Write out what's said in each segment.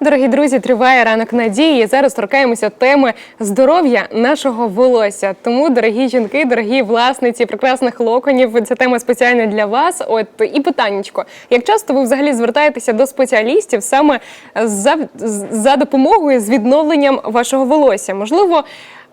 Дорогі друзі, триває ранок надії. Зараз торкаємося теми здоров'я нашого волосся. Тому, дорогі жінки, дорогі власниці прекрасних локонів, ця тема спеціальна для вас. От і питаннячко. Як часто ви взагалі звертаєтеся до спеціалістів саме за, за допомогою з відновленням вашого волосся? Можливо.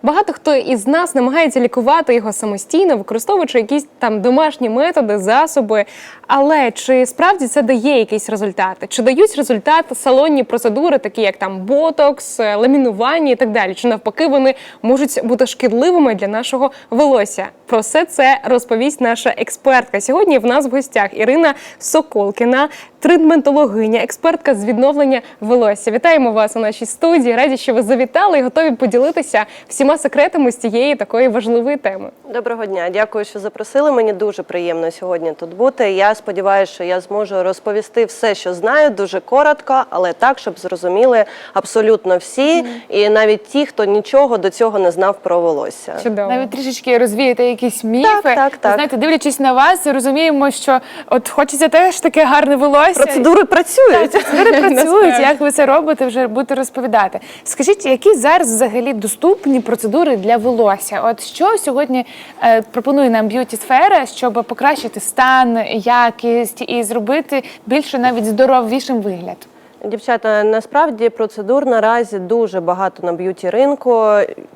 Багато хто із нас намагається лікувати його самостійно, використовуючи якісь там домашні методи, засоби. Але чи справді це дає якісь результати? Чи дають результат салонні процедури, такі як там ботокс, е, ламінування і так далі? Чи навпаки вони можуть бути шкідливими для нашого волосся? Про все це розповість наша експертка. Сьогодні в нас в гостях Ірина Соколкіна, тридментологиня, експертка з відновлення волосся. Вітаємо вас у нашій студії. Раді, що ви завітали і готові поділитися всіма секретами з цієї такої важливої теми. Доброго дня, дякую, що запросили. Мені дуже приємно сьогодні тут бути. Я сподіваюся, що я зможу розповісти все, що знаю, дуже коротко, але так, щоб зрозуміли абсолютно всі, і навіть ті, хто нічого до цього не знав про волосся. Чудово. Навіть трішечки розвіяти якісь міфи. Так, так, так. Знаєте, дивлячись на вас, розуміємо, що от хочеться теж таке гарне волосся. Процедури працюють. Процедури працюють. Як ви це робите, вже будете розповідати. Скажіть, які зараз взагалі доступні процедури для волосся? От що сьогодні е, пропонує нам б'юті сфера, щоб покращити стан, якість і зробити більше навіть здоровішим вигляд? Дівчата, насправді процедур наразі дуже багато на б'юті ринку.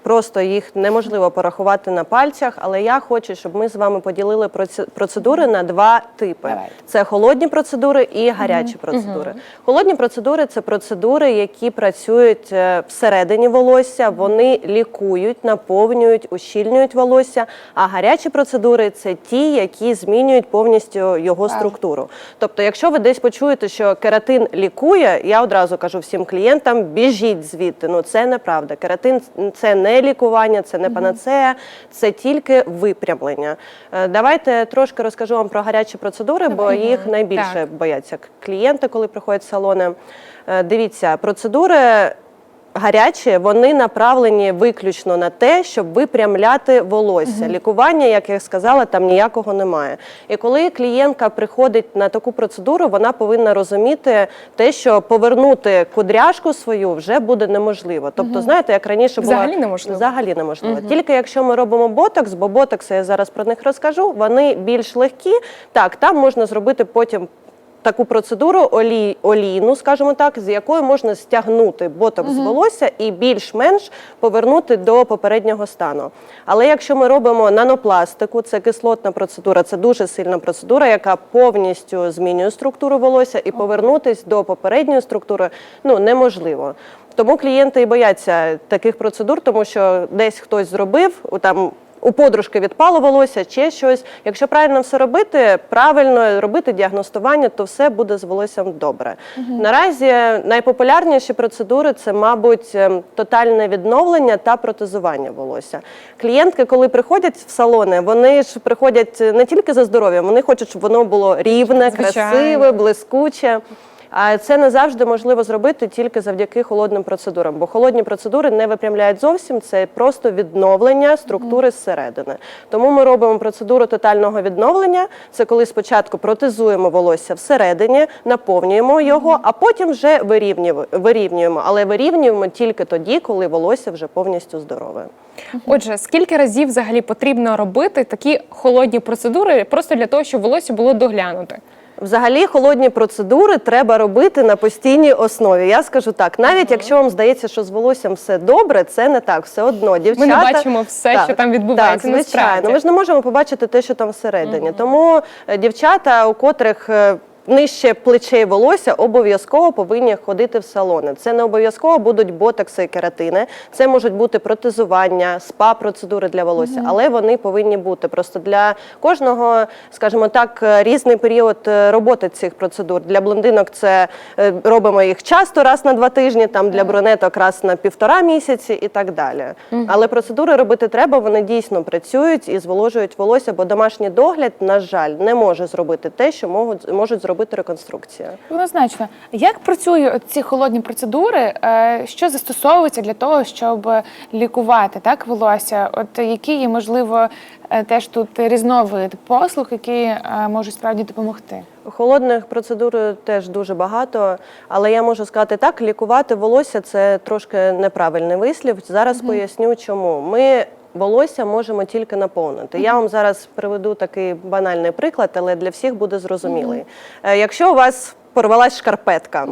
Просто їх неможливо порахувати на пальцях. Але я хочу, щоб ми з вами поділили процедури на два типи: Давайте. це холодні процедури і гарячі процедури. Холодні процедури це процедури, які працюють е, всередині волосся. Вони лікують, наповнюють, ущільнюють волосся. А гарячі процедури це ті, які змінюють повністю його структуру. Тобто, якщо ви десь почуєте, що кератин лікує, я одразу кажу всім клієнтам: біжіть звідти. Ну це неправда. Кератин це не лікування, це не панацея, це тільки випрямлення. Е, Давайте трошки розкажу вам про гарячі процедури, бо їх найбільше Так. бояться клієнти, коли приходять в салони. Е, Дивіться, процедури. Гарячі вони направлені виключно на те, щоб випрямляти волосся. Лікування, як я сказала, там ніякого немає. І коли клієнтка приходить на таку процедуру, вона повинна розуміти те, що повернути кудряшку свою вже буде неможливо. Тобто, знаєте, як раніше була Взагалі неможливо. Взагалі неможливо. Тільки якщо ми робимо ботокс, бо ботокси, я зараз про них розкажу, вони більш легкі. Так, там можна зробити потім. Таку процедуру олій, олійну, скажімо так, з якою можна стягнути ботокс з волосся і більш-менш повернути до попереднього стану. Але якщо ми робимо нанопластику, це кислотна процедура, це дуже сильна процедура, яка повністю змінює структуру волосся, і повернутись до попередньої структури ну неможливо. Тому клієнти і бояться таких процедур, тому що десь хтось зробив у там. У подружки відпало волосся чи щось. Якщо правильно все робити, правильно робити діагностування, то все буде з волоссям добре. Наразі найпопулярніші процедури це, мабуть, ем, тотальне відновлення та протезування волосся. Клієнтки, коли приходять в салони, вони ж приходять не тільки за здоров'ям, вони хочуть, щоб воно було рівне, Звичайно. красиве, блискуче. А це не завжди можливо зробити тільки завдяки холодним процедурам, бо холодні процедури не випрямляють зовсім. Це просто відновлення структури зсередини. Тому ми робимо процедуру тотального відновлення. Це коли спочатку протезуємо волосся всередині, наповнюємо його, а потім вже вирівнюємо, вирівнюємо. Але вирівнюємо тільки тоді, коли волосся вже повністю здорове. Отже, скільки разів взагалі потрібно робити такі холодні процедури просто для того, щоб волосся було доглянуте? Взагалі, холодні процедури треба робити на постійній основі. Я скажу так, навіть якщо вам здається, що з волоссям все добре, це не так. Все одно дівчата бачимо все, що там відбувається, Так, насправді. звичайно. Ми ж не можемо побачити те, що там всередині. Тому е, дівчата, у котрих е, Нижче плечей волосся обов'язково повинні ходити в салони. Це не обов'язково будуть ботокси і кератини. Це можуть бути протезування, спа-процедури для волосся, але вони повинні бути. Просто для кожного, скажімо так, е, різний період е, роботи цих процедур. Для блондинок це е, робимо їх часто, раз на два тижні, там для брюнеток раз на півтора місяці і так далі. Але процедури робити треба, вони дійсно працюють і зволожують волосся, бо домашній догляд, на жаль, не може зробити те, що можуть зробити робити реконструкцію. Однозначно. Як працюють ці холодні процедури? Е, Що застосовується для того, щоб лікувати так волосся? От які є можливо е, теж тут різновид послуг, які е, можуть справді допомогти? Холодних процедур теж дуже багато, але я можу сказати так: лікувати волосся це трошки неправильний вислів. Зараз поясню, чому ми. Волосся можемо тільки наповнити. Я вам зараз приведу такий банальний приклад, але для всіх буде зрозумілий. Е, Якщо у вас порвалась шкарпетка,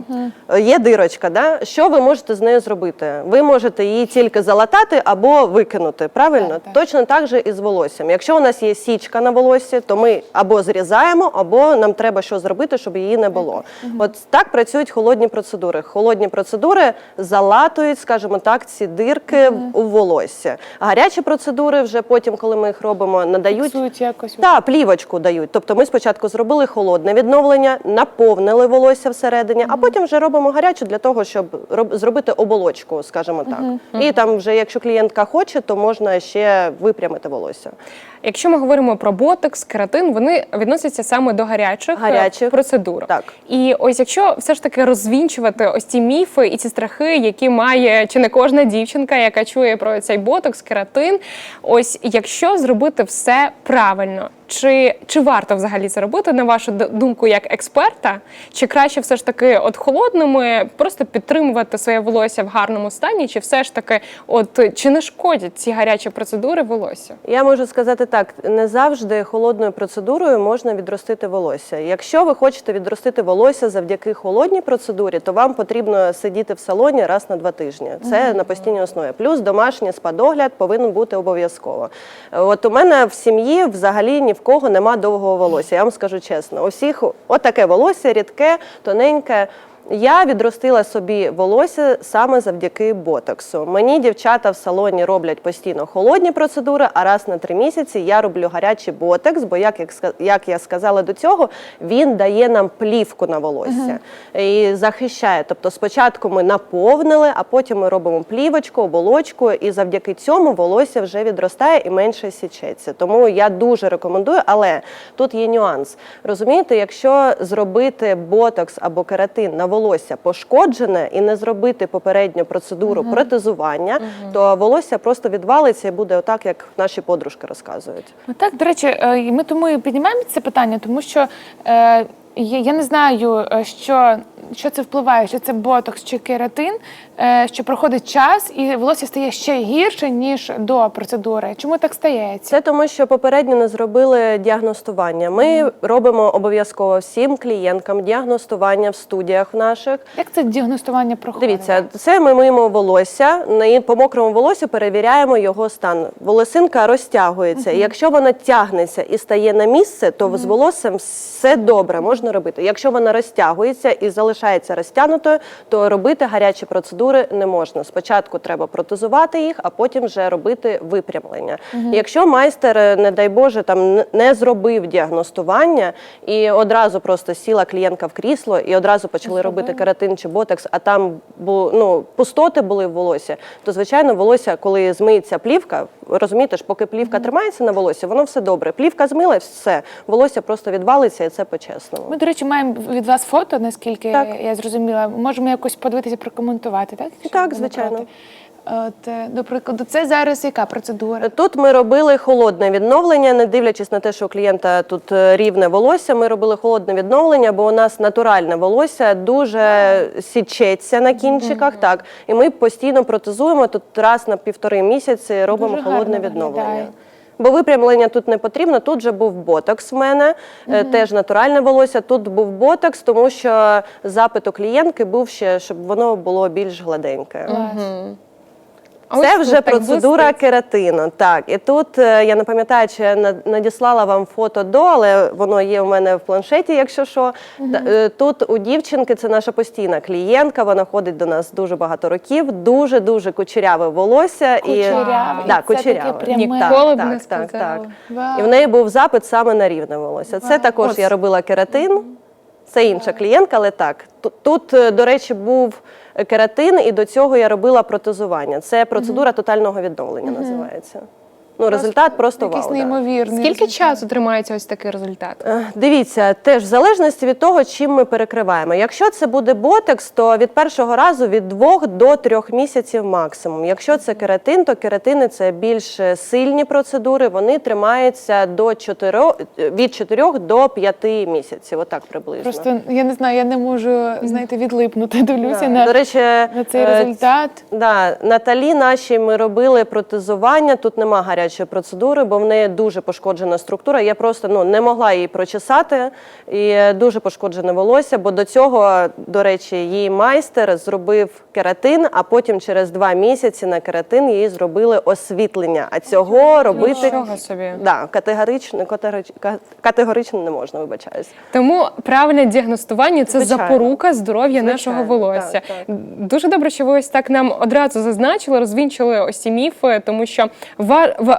е, є дирочка, да? що ви можете з нею зробити? Ви можете її тільки залатати або викинути. Правильно? Так, так. Точно так же і з волоссям. Якщо у нас є січка на волоссі, то ми або зрізаємо, або нам треба що зробити, щоб її не було. От так працюють холодні процедури. Холодні процедури залатують, скажімо так, ці дирки в- у волосся. Гарячі процедури вже потім, коли ми їх робимо, надають. Фіксують якось Так, плівочку дають. Тобто ми спочатку зробили холодне відновлення, наповнили волосся всередині, а потім вже робимо гарячу для того, щоб роб- зробити оболочку, скажімо так. І там вже, якщо клієнтка хоче, то можна ще випрямити волосся. Якщо ми говоримо про ботокс, кератин, вони відносяться саме до гарячих, е, Гарячих. процедур. Так. І ось якщо все ж таки розвінчувати ось ці міфи і ці страхи, які має чи не кожна дівчинка, яка чує про цей ботокс, кератин, ось якщо зробити все правильно. Чи, чи варто взагалі це робити, на вашу думку, як експерта? Чи краще все ж таки от холодними просто підтримувати своє волосся в гарному стані? Чи все ж таки, от чи не шкодять ці гарячі процедури волосся? Я можу сказати так: не завжди холодною процедурою можна відростити волосся. Якщо ви хочете відростити волосся завдяки холодній процедурі, то вам потрібно сидіти в салоні раз на два тижні. Це на постійній основі. Плюс домашній спа-догляд повинен бути обов'язково. От у мене в сім'ї взагалі ні в кого нема довгого волосся. Я вам скажу чесно, у всіх отаке волосся, рідке, тоненьке. Я відростила собі волосся саме завдяки ботоксу. Мені дівчата в салоні роблять постійно холодні процедури, а раз на три місяці я роблю гарячий ботокс, бо як, як, як я сказала до цього, він дає нам плівку на волосся і захищає. Тобто спочатку ми наповнили, а потім ми робимо плівочку, оболочку, і завдяки цьому волосся вже відростає і менше січеться. Тому я дуже рекомендую, але тут є нюанс. Розумієте, якщо зробити ботокс або кератин на волосся пошкоджене і не зробити попередню процедуру протезування, то волосся просто відвалиться і буде отак, як наші подружки розказують. Ну так, до речі, е, ми тому і піднімаємо це питання, тому що е, я я не знаю, е, що, що це впливає, чи це ботокс чи кератин, е, що проходить час і волосся стає ще гірше, ніж до процедури. Чому так стається? Це тому, що попередньо не зробили діагностування. Ми робимо обов'язково всім клієнткам діагностування в студіях наших. Як це діагностування проходить? Дивіться, це ми миємо волосся, по мокрому волосю перевіряємо його стан. Волосинка розтягується. І Якщо вона тягнеться і стає на місце, то з волоссям все добре можна робити. Якщо вона розтягується і залишається розтягнутою, то робити гарячі процедури не можна. Спочатку треба протезувати їх, а потім вже робити випрямлення. Якщо майстер, е, не дай Боже, там не зробив діагностування і одразу просто сіла клієнтка в крісло і одразу почали робити кератин чи ботекс, а там бу, ну, пустоти були в волосі, то звичайно волосся, коли змиється плівка, розумієте ж, поки плівка тримається на волосі, воно все добре. Плівка змила, все, волосся просто відвалиться, і це по-чесному. Ми, до речі, маємо від вас фото, наскільки Так. Я зрозуміла. Можемо якось подивитися, прокоментувати, так? Якщо Так, звичайно. От, е, до прикладу, це зараз яка процедура? Тут ми робили холодне відновлення, не дивлячись на те, що у клієнта тут е, рівне волосся. Ми робили холодне відновлення, бо у нас натуральне волосся дуже січеться на кінчиках. Так, і ми постійно протезуємо тут раз на півтори місяці робимо Дуже холодне гарно відновлення. виглядає. Бо випрямлення тут не потрібно. Тут же був ботокс в мене, е, теж натуральне волосся. Тут був ботокс, тому що запит у клієнтки був ще, щоб воно було більш гладеньке. А Це вже так процедура блистить. кератину. Так, і тут е, я не пам'ятаю, чи я надіслала вам фото до, але воно є у мене в планшеті, якщо що. Е, Тут у дівчинки це наша постійна клієнтка. Вона ходить до нас дуже багато років. Дуже дуже кучеряве волосся Кучеряве. і да, Це таке кучеряве. пряме. Ніколи б не так, так, так. Вау. І в неї був запит саме на рівне волосся. Це також Ось. я робила кератин. Це інша клієнтка, але так. Тут, тут, е, до речі, був кератин, і до цього я робила протезування. Це процедура тотального відновлення називається. Ну, результат просто Якийсь вау. да. неймовірний. Скільки результат. часу тримається ось такий результат? Е, Дивіться, теж в залежності від того, чим ми перекриваємо. Якщо це буде ботекс, то від першого разу від двох до трьох місяців максимум. Якщо це кератин, то кератини це більш е, сильні процедури. Вони тримаються до 4, від 4 до 5 місяців. Отак приблизно. Просто я не знаю, я не можу знаєте, відлипнути. Дивлюся Да. на, До речі, на цей е, результат. Да, Наталі нашій ми робили протезування. Тут нема гарячої процедури, бо в неї дуже пошкоджена структура. Я просто ну не могла її прочесати, і дуже пошкоджене волосся. Бо до цього, до речі, її майстер зробив кератин, а потім через два місяці на кератин їй зробили освітлення. А цього робити собі. да, категорично, категорично, категорично не можна, вибачаюсь. Тому правильне діагностування це Звичайно. запорука здоров'я нашого волосся. так, так. Дуже добре, що ви ось так нам одразу зазначили, розвінчили ось ці міфи, тому що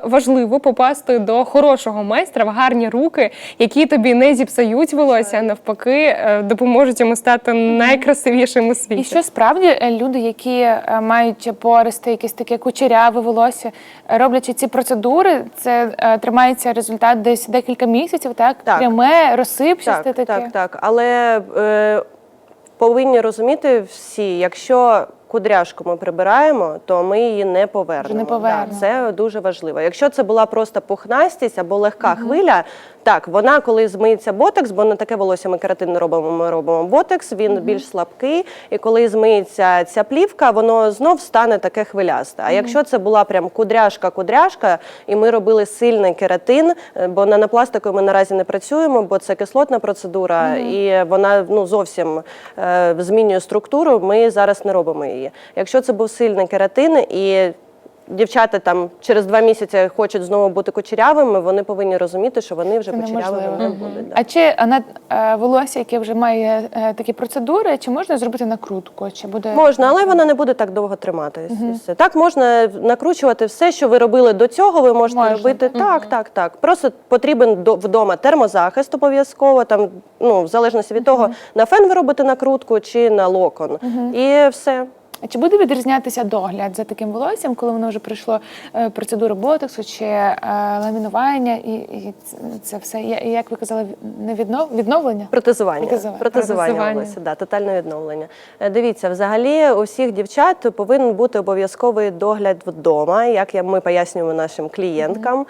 важливо попасти до хорошого майстра в гарні руки, які тобі не зіпсають волосся, а навпаки, е, допоможуть йому стати найкрасивішим у світі. І що справді е, люди, які е, мають пористи, якесь таке кучеряве волосся, роблячи ці процедури, це тримається результат десь декілька місяців, так? Так. Пряме, розсипчасте Так, таке. так, так. Але е, повинні розуміти всі, якщо кудряшку ми прибираємо, то ми її не повернемо. Не повернемо. Да, це дуже важливо. Якщо це була просто пухнастість або легка хвиля, так, вона коли змиється ботекс, бо на таке волосся ми кератин не робимо, ми робимо ботекс, він більш слабкий. І коли змиється ця плівка, воно знов стане таке хвилясте. А якщо це була прям кудряшка-кудряшка, і ми робили сильний кератин, е, бо нанопластикою ми наразі не працюємо, бо це кислотна процедура, і вона ну зовсім е, змінює структуру. Ми зараз не робимо її. Якщо це був сильний кератин і Дівчата там через два місяці хочуть знову бути кучерявими, вони повинні розуміти, що вони вже Це кучерявими неможливо. не будуть. да. А чи на е, волосся, яке вже має е, такі процедури, чи можна зробити накрутку? Чи буде Можна, але вона не буде так довго триматись. і все. Так можна накручувати все, що ви робили до цього. Ви можете Можна. робити так, так, так. Просто потрібен до- вдома термозахист обов'язково. Там ну в залежності від того, на фен ви робите накрутку чи на локон, і все. А чи буде відрізнятися догляд за таким волоссям, коли воно вже пройшло е, процедуру ботоксу чи е, ламінування, і, і це все як ви казали, не віднов... відновлення? Протезування. Протезування. Протезування, Протезування. волосся, да, тотальне відновлення. Е, Дивіться, взагалі у всіх дівчат повинен бути обов'язковий догляд вдома, як ми пояснюємо нашим клієнткам,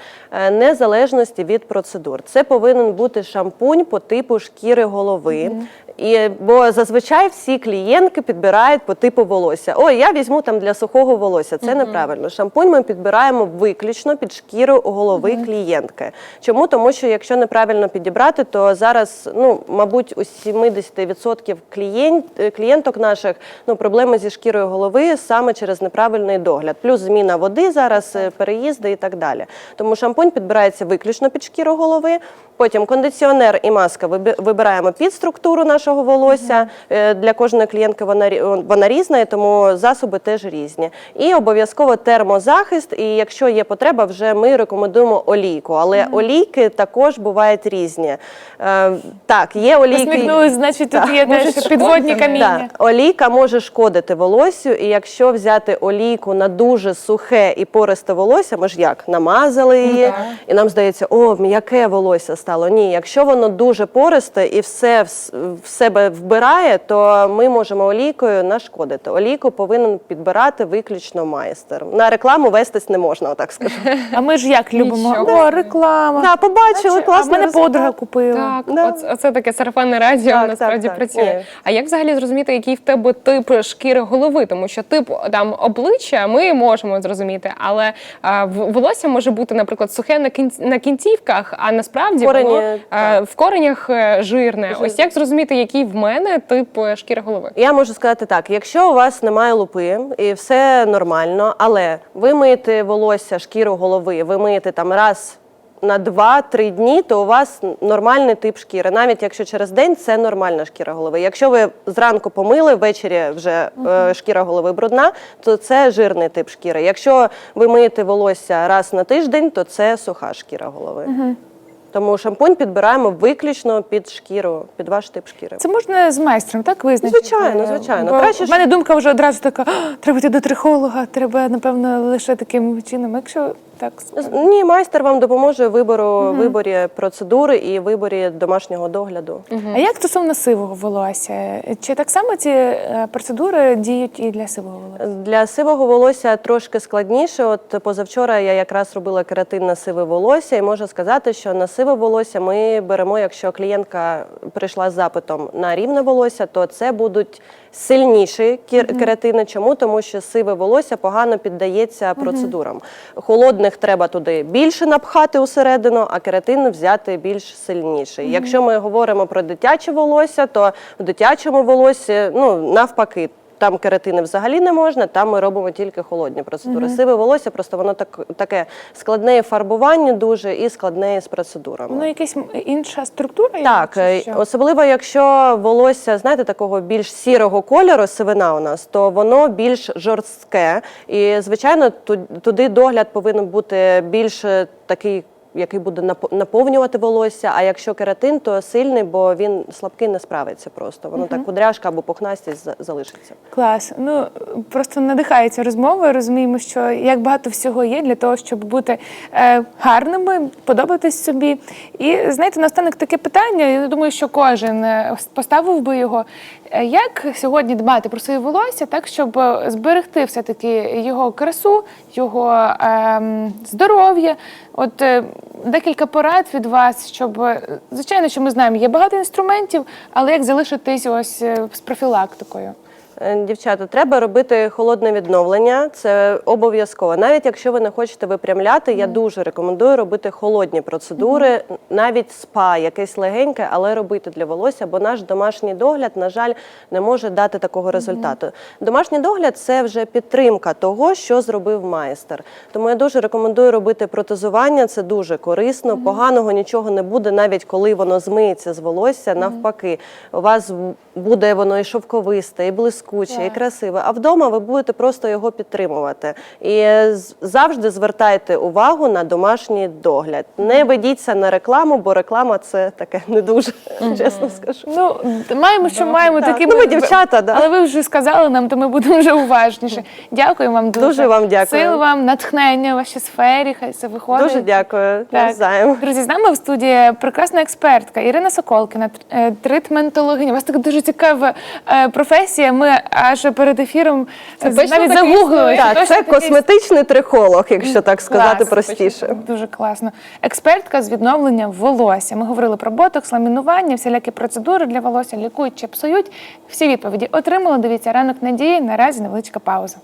незалежності від процедур. Це повинен бути шампунь по типу шкіри голови. І, бо зазвичай всі клієнтки підбирають по типу волосся. Ой, я візьму там для сухого волосся. Це неправильно. Шампунь ми підбираємо виключно під шкіру голови клієнтки. Чому? Тому що якщо неправильно підібрати, то зараз, ну, мабуть, у 70% клієнт, е, клієнток наших ну, проблеми зі шкірою голови саме через неправильний догляд. Плюс зміна води зараз, е, переїзди і так далі. Тому шампунь підбирається виключно під шкіру голови. Потім кондиціонер і маска вибираємо під структуру нашого волосся. Е, Для кожної клієнтки вона, вона різна, тому засоби теж різні. І обов'язково термозахист. І якщо є потреба, вже ми рекомендуємо олійку. Але олійки також бувають різні. Е, Так, є олійки. Значить, тут є теж підводні каміння. Так, олійка може шкодити волоссю, і якщо взяти олійку на дуже сухе і пористе волосся, ми ж як намазали її, так. і нам здається, о, м'яке волосся стало. Ні, якщо воно дуже пористе і все в, себе вбирає, то ми можемо олійкою нашкодити. Олійку повинен підбирати виключно майстер. На рекламу вестись не можна, отак скажу. А ми ж як любимо? Нічого. О, реклама. Так, побачили, А в мене результат. подруга купила. Так, Да. оце, оце таке сарафанне радіо Так, насправді так, так. працює. Ні. А як взагалі зрозуміти, який в тебе тип шкіри голови? Тому що тип там обличчя ми можемо зрозуміти, але а, волосся може бути, наприклад, сухе на кінцівках, а насправді Корені, воно а, в коренях е, жирне. Жирне. Ось як зрозуміти, який в мене тип е, шкіри голови? Я можу сказати так: якщо у вас немає лупи і все нормально, але ви миєте волосся, шкіру голови, ви миєте там раз. На 2-3 дні, то у вас нормальний тип шкіри. Навіть якщо через день це нормальна шкіра голови. Якщо ви зранку помили, ввечері вже е, шкіра голови брудна, то це жирний тип шкіри. Якщо ви миєте волосся раз на тиждень, то це суха шкіра голови. Тому шампунь підбираємо виключно під шкіру, під ваш тип шкіри. Це можна з майстром, так визначити? Звичайно, звичайно. Бо Краще мене думка вже одразу така: «А, треба йти до трихолога, треба, напевно, лише таким чином. Якщо так З- Ні, майстер вам допоможе в вибору виборі процедури і виборі домашнього догляду. А як стосовно сивого волосся? Чи так само ці е, процедури діють і для сивого волосся? Для сивого волосся трошки складніше. От позавчора я якраз робила кератин на сиве волосся, і можу сказати, що на сиве волосся ми беремо, якщо клієнтка прийшла з запитом на рівне волосся, то це будуть сильніші кер- кератини. Чому? Тому що сиве волосся погано піддається процедурам. Холодних треба туди більше напхати усередину, а кератин взяти більш сильніший. Якщо ми говоримо про дитяче волосся, то в дитячому волосі ну навпаки. Там кератини взагалі не можна, там ми робимо тільки холодні процедури. Сиве волосся, просто воно так, таке складне фарбуванні дуже і складне з процедурами. Воно якась інша структура? Так, чи е, що? особливо якщо волосся, знаєте, такого більш сірого кольору, сивина у нас, то воно більш жорстке. І, звичайно, ту- туди догляд повинен бути більш е, такий. Який буде напо- наповнювати волосся, а якщо кератин, то сильний, бо він слабкий не справиться просто. Воно так кудряшка або пухнастість за- залишиться. Клас. Ну просто надихається розмова. Розуміємо, що як багато всього є для того, щоб бути е, гарними, подобатись собі. І знаєте, наостанок таке питання. Я думаю, що кожен е, поставив би його. Е, Як сьогодні дбати про своє волосся, так щоб е, зберегти все-таки його красу, його ем, здоров'я? От е, декілька порад від вас, щоб е, звичайно, що ми знаємо, є багато інструментів, але як залишитись ось е, з профілактикою? Е, Дівчата, треба робити холодне відновлення. Це обов'язково. Навіть якщо ви не хочете випрямляти, я дуже рекомендую робити холодні процедури, навіть спа, якесь легеньке, але робити для волосся, бо наш домашній догляд, на жаль, не може дати такого результату. Домашній догляд це вже підтримка того, що зробив майстер. Тому я дуже рекомендую робити протезування. Це дуже корисно. Поганого нічого не буде, навіть коли воно змиється з волосся. Навпаки, у вас буде воно і шовковисте, і блискуче, і красиве. А вдома ви будете просто його підтримувати. І завжди звертайте увагу на домашній догляд. Не ведіться на рекламу, бо реклама це таке не дуже, чесно скажу. Ну, маємо, що маємо такі. ну, ми дівчата, да. Але ви вже сказали нам, то ми будемо вже уважніше. Дякую вам дуже. Дуже вам дякую. Сил вам, натхнення в вашій сфері, хай це виходить. Дуже дякую. Навзаєм. Друзі, з нами в студії прекрасна експертка Ірина Соколкіна, е, тритментологиня. У вас така дуже цікава е, професія. Ми аж перед ефіром Це навіть загуглили. Так, це косметичний трихолог, якщо так сказати Клас. простіше. Дуже класно. Експертка з відновлення волосся. Ми говорили про ботокс, ламінування, всілякі процедури для волосся, лікують чи псують. Всі відповіді отримали. Дивіться ранок надії. Наразі невеличка пауза.